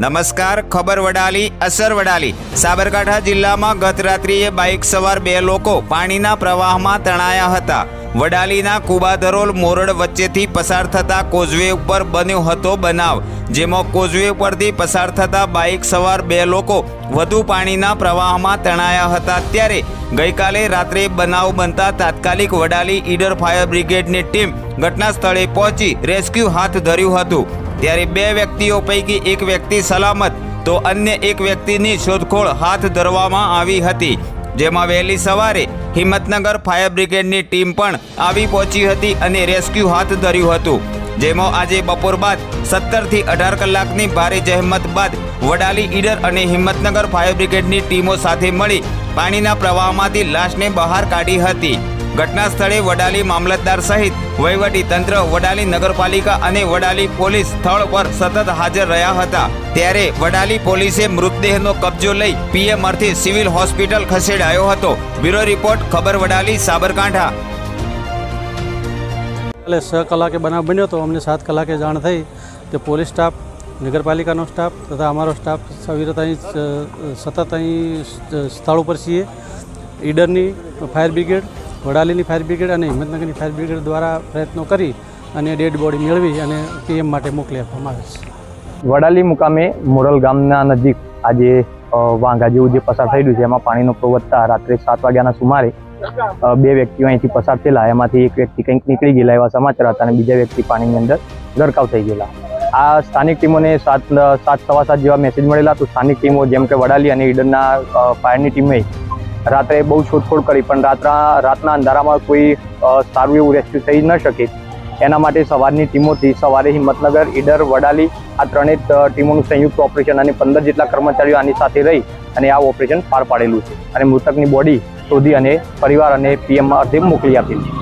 નમસ્કાર, ખબર વડાલી, અસર વડાલી. સાબરકાંઠા જિલ્લામાં ગત રાત્રિએ બાઇક સવાર બે લોકો પાણીના પ્રવાહમાં તણાયા હતા. વડાલીના કુબાધરોલ મોરડ વચ્ચેથી પસાર થતા કોઝવે ઉપર બન્યો હતો બનાવ, જેમાં કોઝવે ઉપરથી પસાર થતા બાઇક સવાર બે લોકો વધુ પાણીના પ્રવાહમાં તણાયા હતા. ત્યારે ગઈકાલે રાત્રે બનાવ બનતા તાત્કાલિક વડાલી ઈડર ફાયર બ્રિગેડની ટીમ ઘટના સ્થળે પહોંચી રેસ્ક્યુ હાથ ધર્યું હતું. ત્યારે બે વ્યક્તિઓ પૈકી એક વ્યક્તિ સલામત, તો અન્ય એક વ્યક્તિની શોધખોળ હાથ ધરવામાં આવી હતી, જેમાં વહેલી સવારે હિંમતનગર ફાયર બ્રિગેડની ટીમ પણ આવી પહોંચી હતી અને રેસ્ક્યુ હાથ ધર્યું હતું, જેમાં આજે બપોર બાદ સત્તરથી અઢાર કલાકની ભારે જહેમત બાદ વડાલી ઈડર અને હિંમતનગર ફાયર બ્રિગેડની ટીમો સાથે મળી પાણીના પ્રવાહમાંથી લાશને બહાર કાઢી હતી. ઘટના સ્થળે વડાલી મામલતદાર સહિત વહીવટી તંત્ર, વડાલી નગરપાલિકા અને વડાલી પોલીસ સ્થળ પર સતત હાજર રહ્યા હતા. ત્યારે વડાલી પોલીસે મૃતદેહનો કબજો લઈ પીએમ અર્થે સિવિલ હોસ્પિટલ ખસેડાયો હતો. બ્યુરો રિપોર્ટ, ખબર વડાલી, સાબરકાંઠા. એટલે છ કલાકે બનાવ બન્યો તો અમને સાત કલાકે જાણ થઈ કે પોલીસ સ્ટાફ, નગરપાલિકાનો સ્ટાફ તથા અમારો સ્ટાફ સવિરત અહીં સતત અહીં સ્થળ ઉપર છીએ. ઈડરની ફાયર બ્રિગેડ વડાલીની ફાયર બ્રિગેડ અને હિંમતનગરની ફાયર બ્રિગેડ દ્વારા પ્રયત્નો કરી અને ડેડ બોડી મેળવી અને પીએમ માટે મોકલી આપવામાં આવે છે. વડાલી મુકામે મોરલ ગામના નજીક આજે વાંઘા જેવું જે પસાર થઈ રહ્યું છે, એમાં પાણીનો પ્રવત્તા રાત્રે સાત વાગ્યાના સુમારે બે વ્યક્તિઓ અહીંથી પસાર થયેલા. એમાંથી એક વ્યક્તિ કંઈક નીકળી ગયેલા એવા સમાચાર હતા અને બીજા વ્યક્તિ પાણીની અંદર ગરકાવ થઈ ગયેલા. આ સ્થાનિક ટીમોને સાત સાત, સવા સાત જેવા મેસેજ મળેલા. તો સ્થાનિક ટીમો જેમ કે વડાલી અને ઈડરના ફાયરની ટીમે રાત્રે બહુ શોધખોળ કરી, પણ રાતના રાતના અંધારામાં કોઈ સારું એવું રેસ્ક્યુ થઈ ન શકે. એના માટે સવારની ટીમોથી સવારે હિંમતનગર, ઈડર, વડાલી, આ ત્રણેય ટીમોનું સંયુક્ત ઓપરેશન અને પંદર જેટલા કર્મચારીઓ આની સાથે રહી અને આ ઓપરેશન પાર પાડેલું છે. અને મૃતકની બોડી શોધી અને પરિવાર અને પીએમ અર્થે મોકલી આપેલી છે.